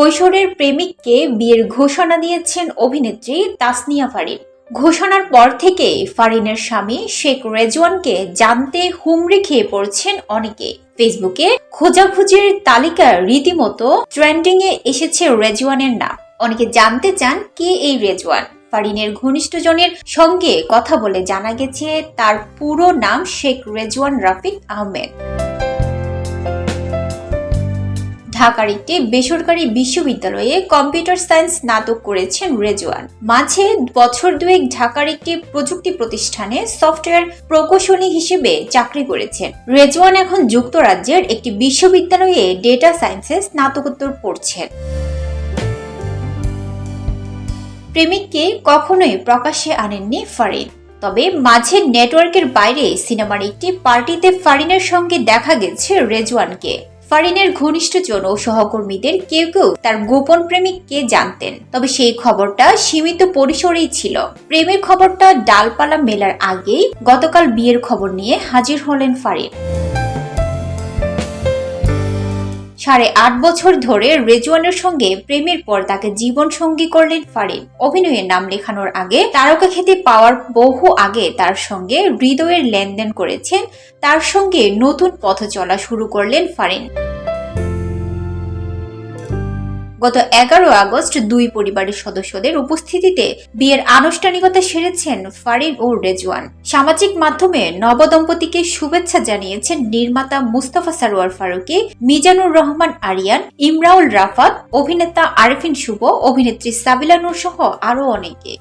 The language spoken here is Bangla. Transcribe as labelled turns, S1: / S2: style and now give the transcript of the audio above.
S1: কৈশোরের প্রেমিককে বিয়ের ঘোষণা দিয়েছেন অভিনেত্রী তাসনিয়া ফারিন। ঘোষণার পর থেকে ফারিনের স্বামী শেখ রেজওয়ানকে জানতে হুমড়ি খেয়ে পড়ছেন অনেকে। ফেসবুকে খোঁজাখুঁজির তালিকা রীতিমতো ট্রেন্ডিং এ এসেছে রেজওয়ানের নাম। অনেকে জানতে চান কে এই রেজওয়ান। ফারিনের ঘনিষ্ঠজনের সঙ্গে কথা বলে জানা গেছে, তার পুরো নাম শেখ রেজওয়ান রাফিক আহমেদ। ঢাকার একটি বেসরকারি বিশ্ববিদ্যালয়ে কম্পিউটার সায়েন্স স্নাতক করেছেন রেজওয়ান। মাঝে বছর দুয়েক ঢাকার একটি প্রযুক্তি প্রতিষ্ঠানে সফটওয়্যার প্রকৌশলী হিসেবে চাকরি করেছেন। রেজওয়ান এখন যুক্তরাজ্যের একটি বিশ্ববিদ্যালয়ে ডেটা সায়েন্সে স্নাতকোত্তর পড়ছেন। প্রেমিককে কখনোই প্রকাশ্যে আনেননি ফারিন। তবে মাঝে নেটওয়ার্কের বাইরে সিনেমার একটি পার্টিতে ফারিনের সঙ্গে দেখা গেছে রেজওয়ানকে। ফারিনের ঘনিষ্ঠজন ও সহকর্মীদের কেউ কেউ তার গোপন প্রেমিক কে জানতেন। তবে সেই খবরটা সীমিত পরিসরেই ছিল। প্রেমের খবরটা ডালপালা মেলার আগেই গতকাল বিয়ের খবর নিয়ে হাজির হলেন ফারিন। সাড়ে আট বছর ধরে রেজওয়ানের সঙ্গে প্রেমের পর তাকে জীবন সঙ্গী করলেন ফারিন। অভিনয়ের নাম লেখানোর আগে তারকা খ্যাতি পাওয়ার বহু আগে তার সঙ্গে হৃদয়ের লেনদেন করেছেন। তার সঙ্গে নতুন পথ চলা শুরু করলেন ফারিন। গত এগারো আগস্ট দুই পরিবারের সদস্যদের উপস্থিতিতে বিয়ের আনুষ্ঠানিকতা সেরেছেন ফারিন ও রেজওয়ান। সামাজিক মাধ্যমে নবদম্পতিকে শুভেচ্ছা জানিয়েছেন নির্মাতা মুস্তাফা সারোয়ার ফারুকি, মিজানুর রহমান আরিয়ান, ইমরাউল রাফাত, অভিনেতা আরিফিন শুভ, অভিনেত্রী সাবিলানুর সহ আরও অনেকে।